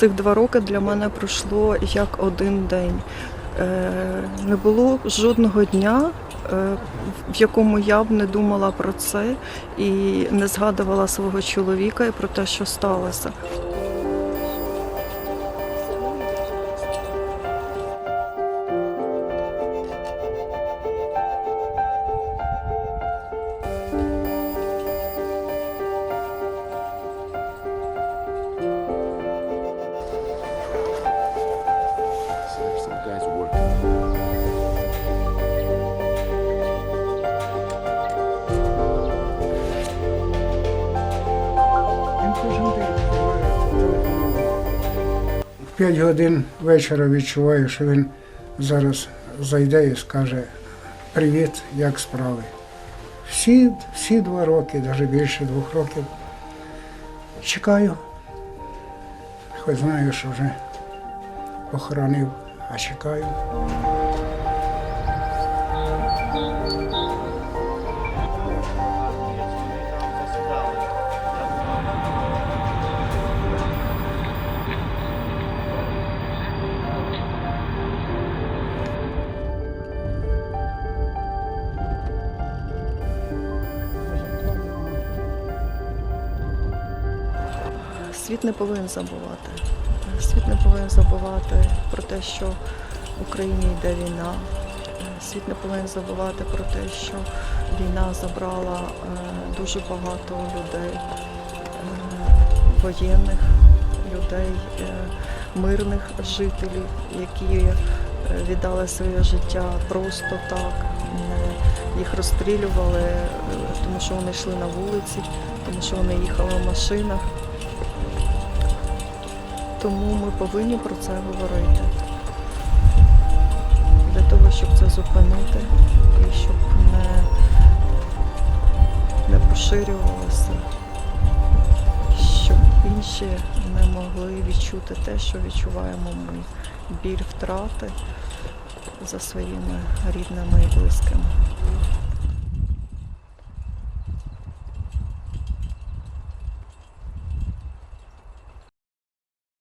Цих два роки для мене пройшло як один день. Е, Не було жодного дня, е, в якому я б не думала про це і не згадувала свого чоловіка і про те, що сталося. So there's guys working. В 5 годин вечора відчуваю, що він зараз зайде і скаже Привіт, як справи. Всі, всі два роки, навіть більше двох років. Чекаю. Хоч знаю, що вже похоронив, а чекаю. Світ не повинен забувати. Світ не повинен забувати про те, що в Україні йде війна. Світ не повинен забувати про те, що війна забрала е, дуже багато людей, е, воєнних людей, е, мирних жителів, які віддали своє життя просто так. Їх розстрілювали, тому що вони йшли на вулиці, тому що вони їхали в машинах. Тому ми повинні про це говорити. Для того, щоб це зупинити і щоб не, не поширювалося, щоб інші не могли відчути те, що відчуваємо ми. Біль втрати за своїми рідними і близькими.